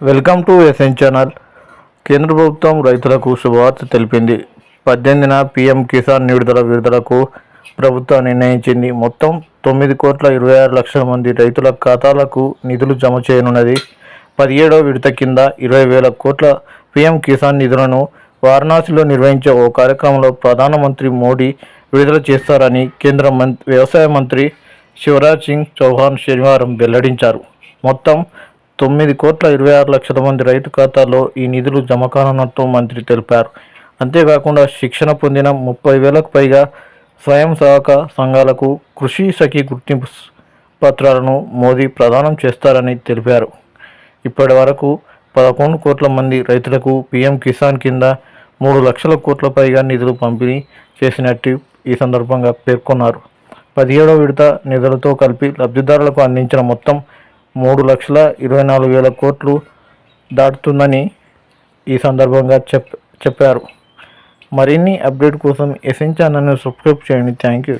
Welcome to SN channel. కేంద్ర ప్రభుత్వం రైతులకు శుభవార్త తెలిపింది. పద్దెనిమిదిన పీఎం కిసాన్ విడుదల విడుదలకు ప్రభుత్వం నిర్ణయించింది. మొత్తం తొమ్మిది కోట్ల ఇరవై ఆరు లక్షల మంది రైతుల ఖాతాలకు నిధులు జమ చేయనున్నది. పదిహేడవ విడత కింద ఇరవై వేల కోట్ల పీఎం కిసాన్ నిధులను వారణాసిలో నిర్వహించే ఓ కార్యక్రమంలో ప్రధానమంత్రి మోడీ విడుదల చేస్తారని కేంద్ర మం వ్యవసాయ మంత్రి శివరాజ్ సింగ్ చౌహాన్ శనివారం వెల్లడించారు. మొత్తం తొమ్మిది కోట్ల ఇరవై ఆరు లక్షల మంది రైతు ఖాతాల్లో ఈ నిధులు జమ కానున్నట్టు మంత్రి తెలిపారు. అంతేకాకుండా శిక్షణ పొందిన ముప్పై వేలకు పైగా స్వయం సహాయక సంఘాలకు కృషి సఖి గుర్తింపు పత్రాలను మోదీ ప్రదానం చేస్తారని తెలిపారు. ఇప్పటి వరకు పదకొండు కోట్ల మంది రైతులకు పీఎం కిసాన్ కింద మూడు లక్షల కోట్ల పైగా నిధులు పంపిణీ చేసినట్టు ఈ సందర్భంగా పేర్కొన్నారు. పదిహేడో విడత నిధులతో కలిపి లబ్ధిదారులకు అందించిన మొత్తం మూడు లక్షల ఇరవై నాలుగు వేల కోట్లు దాటుతుందని ఈ సందర్భంగా చెప్ చెప్పారు. మరిన్ని అప్డేట్ కోసం ఎస్ఎన్ ఛానల్ను సబ్స్క్రైబ్ చేయండి. Thank you.